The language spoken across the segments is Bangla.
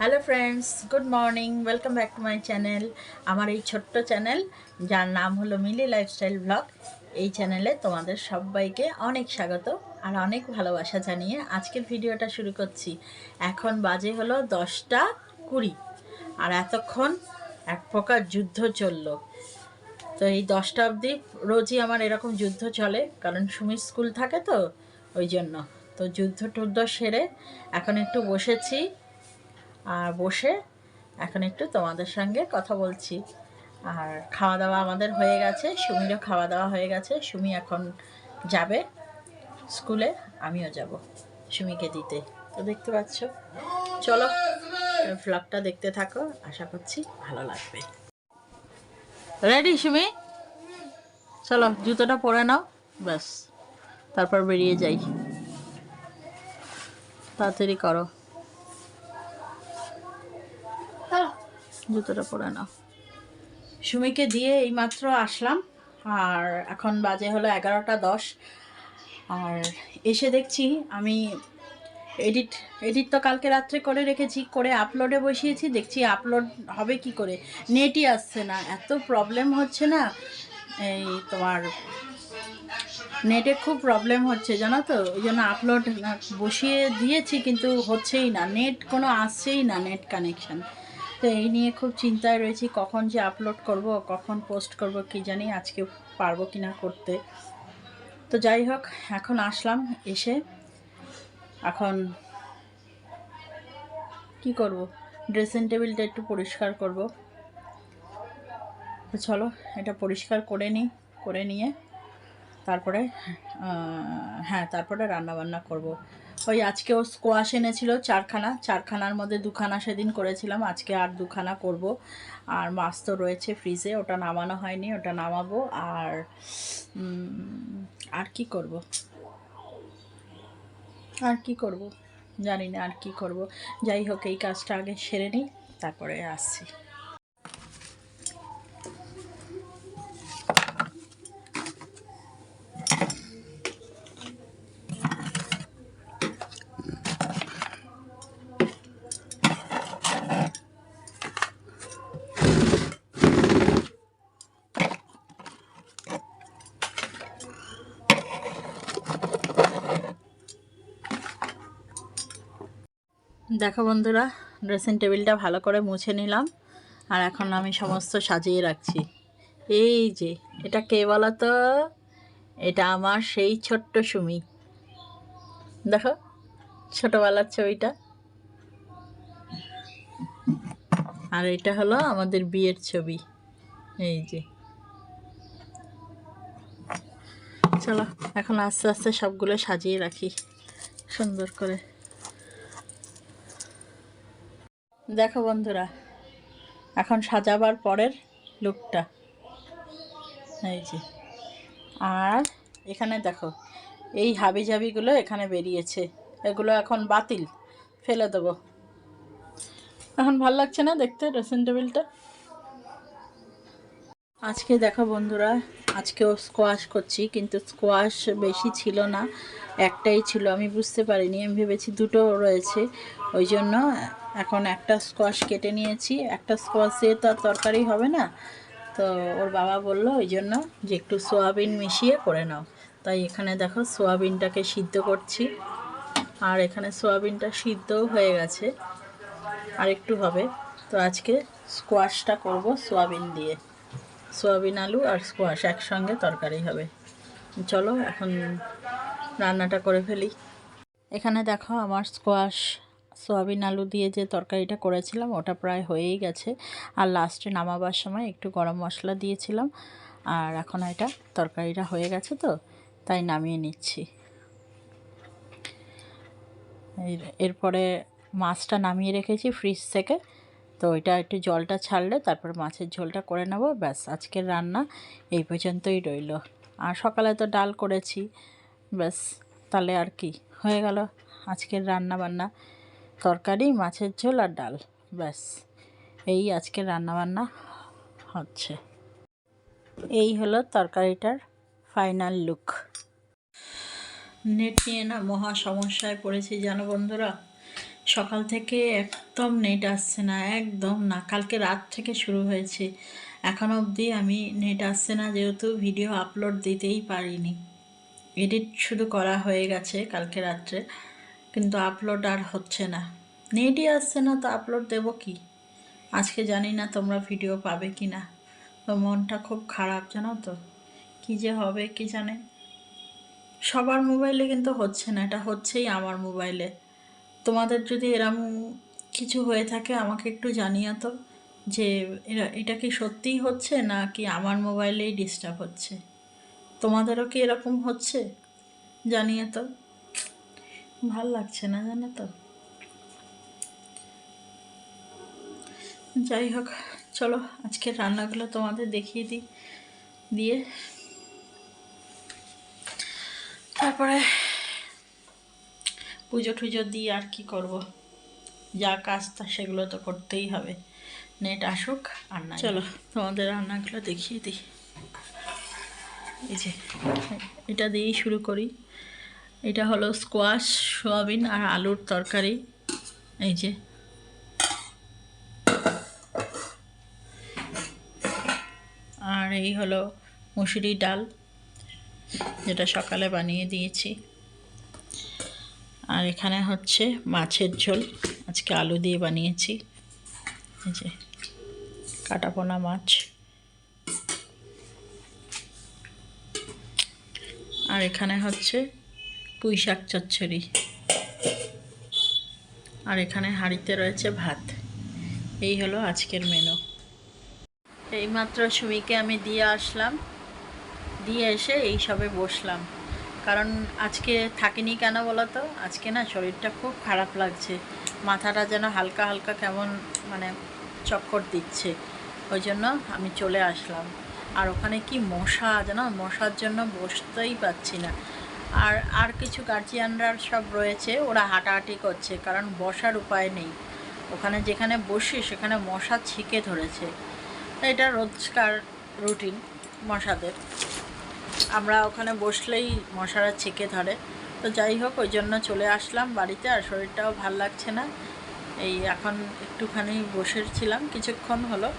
Hello friends good morning welcome back to my channel আমার এই ছোট্ট চ্যানেল যার নাম হলো মিলি লাইফস্টাইল ব্লগ এই চ্যানেলে তোমাদের সবাইকে অনেক স্বাগত আর অনেক ভালোবাসা জানিয়ে আজকের ভিডিওটা শুরু করছি। এখন বাজে হলো দশটা কুড়ি আর এতক্ষণ এক প্রকার যুদ্ধ চলল। তো এই দশটা অবধি রোজই আমার এরকম যুদ্ধ চলে, কারণ সুমির স্কুল থাকে তো, ওই জন্য। তো যুদ্ধ টুদ্ধ সেরে এখন একটু বসেছি আর বসে এখন একটু তোমাদের সঙ্গে কথা বলছি। আর খাওয়া দাওয়া আমাদের হয়ে গেছে, সুমিরও খাওয়া দাওয়া হয়ে গেছে। সুমি এখন যাবে স্কুলে, আমিও যাব সুমিকে দিতে। তো দেখতে পাচ্ছ? চলো ভ্লগটা দেখতে থাকো, আশা করছি ভালো লাগবে। রেডি সুমি? চলো, জুতোটা পরে নাও, ব্যাস। তারপর বেরিয়ে যাই। তাড়াতাড়ি করো। জুতোটা পরে নাও। সুমিকে দিয়ে এইমাত্র আসলাম, আর এখন বাজে হলো এগারোটা দশ। আর এসে দেখছি আমি এডিট এডিট তো কালকে রাত্রে করে রেখেছি, করে আপলোডে বসিয়েছি, দেখছি আপলোড হবে কি করে? নেটই আসছে না, এত প্রবলেম হচ্ছে না? এই তোমার নেটে খুব প্রবলেম হচ্ছে, জানো তো? ওই জন্য আপলোড বসিয়ে দিয়েছি, কিন্তু হচ্ছেই না। নেট কোনো আসছেই না, নেট কানেকশান তো এই নিয়ে খুব চিন্তায় রয়েছি, কখন যে আপলোড করব, কখন পোস্ট করব, কি জানি আজকে পারব কি না করতে। তো যাই হোক, এখন আসলাম এসে। এখন কি করব? ড্রেসিং টেবিলটা একটু পরিষ্কার করব। তো চলো, এটা পরিষ্কার করে নিই, করে নিয়ে তারপরে হ্যাঁ তারপরে রান্না বান্না করব। ওই আজকে ও স্কোয়াশ এনেছিল চারখানা, চারখানার মধ্যে দুখানা সেদিন করেছিলাম, আজকে আর দুখানা করব। আর মাছ তো রয়েছে ফ্রিজে ওটা নামানো হয়নি, ওটা নামাবো। আর আর কি করব? আর কি করব? জানি না আর কি করব। যাই হোক, এই কাজটা আগে সেরে নিই, তারপরে আসছি। দেখো বন্ধুরা ড্রেসিং টেবিলটা ভালো করে মুছে নিলাম আর এখন আমি সমস্ত সাজিয়ে রাখছি। এই যে, এটা কে বলো তো এটা আমার সেই ছোট্ট সুমি। দেখো, ছোটোবেলার ছবিটা। আর এটা হলো আমাদের বিয়ের ছবি। এই যে। চলো, এখন আস্তে আস্তে সবগুলো সাজিয়ে রাখি। সুন্দর করে। দেখো বন্ধুরা, এখন সাজাবার পরের লুকটা। এই যে। আর এখানে দেখো, এই হাবি জাবিগুলো এখানে বেরিয়েছে। এগুলো এখন বাতিল, ফেলে দেবো। এখন ভালো লাগছে না দেখতে ড্রেসিং টেবিলটা? আজকে দেখো বন্ধুরা, আজকেও স্কোয়াশ করছি, কিন্তু স্কোয়াশ বেশি ছিল না, একটাই ছিল, আমি বুঝতে পারিনি, আমি ভেবেছি দুটো রয়েছে। ওই জন্য এখন একটা স্কোয়াশ কেটে নিয়েছি। একটা স্কোয়াশ তো আর তরকারি হবে না। তো ওর বাবা বলল, ওই জন্য যে একটু সোয়াবিন মিশিয়ে করে নাও। তাই এখানে দেখো সোয়াবিনটাকে সিদ্ধ করছি। আর এখানে সোয়াবিনটা সিদ্ধও হয়ে গেছে। আর একটু হবে। তো আজকে স্কোয়াশটা করব সোয়াবিন দিয়ে। সোয়াবিন আলু আর স্কোয়াশ একসঙ্গে তরকারি হবে। চলো এখন রান্নাটা করে ফেলি। এখানে দেখো আমার স্কোয়াশ সোয়াবিন আলু দিয়ে যে তরকারিটা করেছিলাম, ওটা প্রায় হয়েই গেছে। আর লাস্টে নামাবার সময় একটু গরম মশলা দিয়েছিলাম, আর এখন এটা তরকারিটা হয়ে গেছে তো, তাই নামিয়ে নিচ্ছি। এরপরে মাছটা নামিয়ে রেখেছি ফ্রিজ থেকে, তো ওইটা একটু জলটা ছাড়লে তারপর মাছের ঝোলটা করে নেব, ব্যাস আজকের রান্না এই পর্যন্তই রইল। আর সকালে তো ডাল করেছি, ব্যাস তাহলে আর কি, হয়ে গেল আজকের রান্না বান্না তরকারি, মাছের ঝোল আর ডাল। ব্যাস, এই আজকে রান্না বান্না হচ্ছে। এই হলো তরকারিটার ফাইনাল লুক। নেট নিয়ে না মহা সমস্যায় পড়েছি, জানো বন্ধুরা? সকাল থেকে একদম নেট আসছে না, একদম না। কালকে রাত থেকে শুরু হয়েছে। এখন অবধি আমি নেট আসছে না, যেহেতু ভিডিও আপলোড দিতেই পারিনি। এডিট শুধু করা হয়ে গেছে কালকে রাত্রে। কিন্তু আপলোড আর হচ্ছে না। নেটই আসছে না, তো আপলোড দেবো কি? আজকে জানি না তোমরা ভিডিও পাবে কি না। তো মনটা খুব খারাপ, জানো তো? কি যে হবে, কি জানে? সবার মোবাইলে কিন্তু হচ্ছে না, এটা হচ্ছেই আমার মোবাইলে তোমাদের যদি এরম কিছু হয়ে থাকে, আমাকে একটু জানিও তো, যে এটা কি সত্যিই হচ্ছে না কি আমার মোবাইলেই ডিস্টার্ব হচ্ছে? তোমাদেরও কি এরকম হচ্ছে? জানিয়ে তো। ভালো লাগছে না জানো তো? যাই হোক চলো আজকের রান্নাগুলো তোমাদের দেখিয়ে দিই দিয়ে তারপরে পুজো টুজো দিয়ে আর কি করব? যা কাজ তা সেগুলো তো করতেই হবে। নেট আসুক আর না চলো। তোমাদের রান্নাগুলো দেখিয়ে দিই। এই যে এটা দিয়েই শুরু করি। এটা হলো স্কোয়াশ সোয়াবিন আর আলুর তরকারি। এই যে। আর এই হলো মুসুরি ডাল, যেটা সকালে বানিয়ে দিয়েছি। আর এখানে হচ্ছে মাছের ঝোল, আজকে আলু দিয়ে বানিয়েছি। এই যে, কাটাপোনা মাছ। আর এখানে হচ্ছে পুঁই শাক চচ্চড়ি। আর এখানে হাঁড়িতে রয়েছে ভাত। এই হলো আজকের মেনু এইমাত্র সুমিকে আমি দিয়ে আসলাম। দিয়ে এসে এই সবে বসলাম। কারণ আজকে থাকিনি কেন বলো তো আজকে না শরীরটা খুব খারাপ লাগছে। মাথাটা যেন হালকা হালকা কেমন মানে চক্কর দিচ্ছে। ওই জন্য আমি চলে আসলাম। আর ওখানে কি মশা যেন মশার জন্য বসতেই পাচ্ছি না। আর আর কিছু গার্জিয়ানরা সব রয়েছে, ওরা হাঁটাহাঁটি করছে, কারণ বসার উপায় নেই। ওখানে যেখানে বসি সেখানে মশা ছিকে ধরেছে। এটা রোজকার রুটিন মশাদের। আমরা ওখানে বসলেই মশারা ছেঁকে ধরে। তো যাই হোক, ওই জন্য চলে আসলাম বাড়িতে আর শরীরটাও ভালো লাগছে না। এই এখন একটুখানি বসেছিলাম কিছুক্ষণ হলো।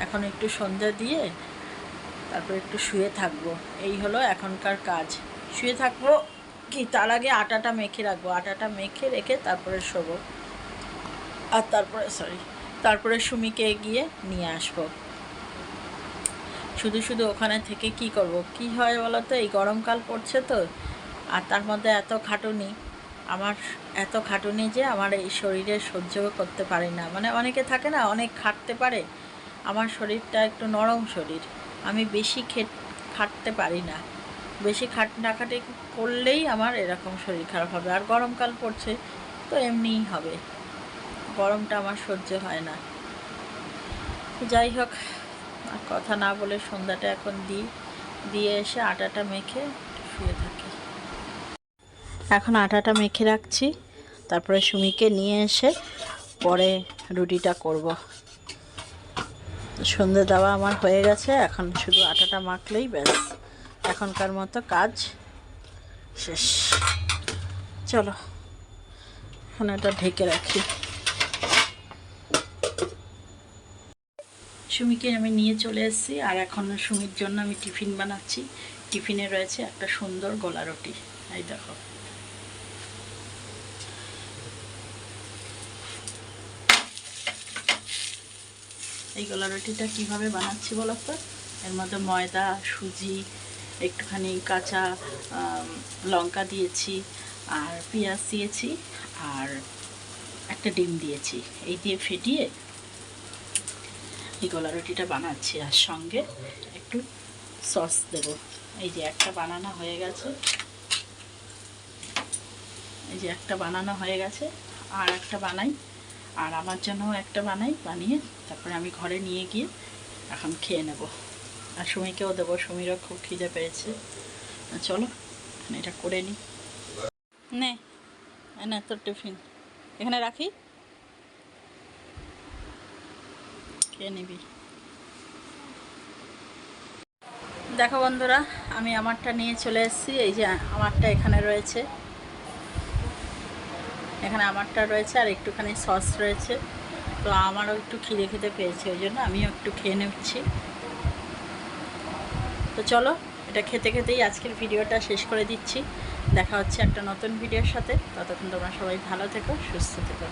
এখন একটু সন্ধ্যা দিয়ে তারপর একটু শুয়ে থাকব। এই হলো এখনকার কাজ। শুয়ে থাকব। কি, তার আগে আটাটা মেখে রাখব। আটাটা মেখে রেখে তারপরে শোবো। আর তারপরে সরি তারপরে সুমিকে গিয়ে নিয়ে আসব। শুধু শুধু ওখানে থেকে কি করব? কি হয় বলো তো এই গরমকাল পড়ছে তো। আর তার মধ্যে এত খাটুনি, আমার এত খাটুনি যে আমার এই শরীরে সহ্য করতে পারি না। মানে অনেকে থাকে না, অনেক খাটতে পারে। আমার শরীরটা একটু নরম শরীর। আমি বেশি খেট, খাটতে পারি না। বেশি খাট খাটে করলেই আমার এরকম শরীর খারাপ হবে। আর গরমকাল পড়ছে, তো এমনিই হবে। গরমটা আমার সহ্য হয় না। যাই হোক, আর কথা না বলে সন্ধ্যাটা এখন দিই। দিয়ে এসে আটাটা মেখে শুয়ে থাকি। এখন আটাটা মেখে রাখছি। তারপরে সুমিকে নিয়ে এসে পরে রুটিটা করব। সন্ধে দেওয়া আমার হয়ে গেছে, এখন শুধু আটাটা মাখলেই ব্যাস। এখনকার মতো কাজ শেষ। চলো এখন এটা ঢেকে রাখি। সুমিকে আমি নিয়ে চলে এসেছি, আর এখন সুমির জন্য আমি টিফিন বানাচ্ছি। টিফিনে রয়েছে একটা সুন্দর গোলা রুটি। এই দেখো। এই গোলা রুটিটা কীভাবে বানাচ্ছি বলো তো? এর মধ্যে ময়দা, সুজি একটুখানি কাঁচা লঙ্কা দিয়েছি আর পেঁয়াজ দিয়েছি আর একটা ডিম দিয়েছি। এই দিয়ে ফেটিয়ে এই গলা রুটিটা বানাচ্ছি আর সঙ্গে একটু সস দেব। এই যে একটা বানানো হয়ে গেছে। এই যে একটা বানানো হয়ে গেছে। আর একটা বানাই। আর আমার জন্য একটা বানাই, বানিয়ে তারপরে আমি ঘরে নিয়ে গিয়ে এখন খেয়ে নেব। আর সুমিকেও দেবো, সুমিরও খুব খিদে পেয়েছে। চলো এটা করে নিই নে না তোর টিফিন। এখানে রাখি? খেয়ে নিবি। দেখো বন্ধুরা, আমি আমারটা নিয়ে চলে এসেছি। এই যে আমারটা এখানে রয়েছে। এখানে আমারটা রয়েছে আর একটুখানি সস রয়েছে। তো আমারও একটু খিদে খিদে পেয়েছে, ওই জন্য আমিও একটু খেয়ে নিচ্ছি। তো চলো, এটা খেতে খেতেই আজকের ভিডিওটা শেষ করে দিচ্ছি। দেখা হচ্ছে একটা নতুন ভিডিওর সাথে। ততক্ষণ তোমরা সবাই ভালো থেকো, সুস্থ থেকো।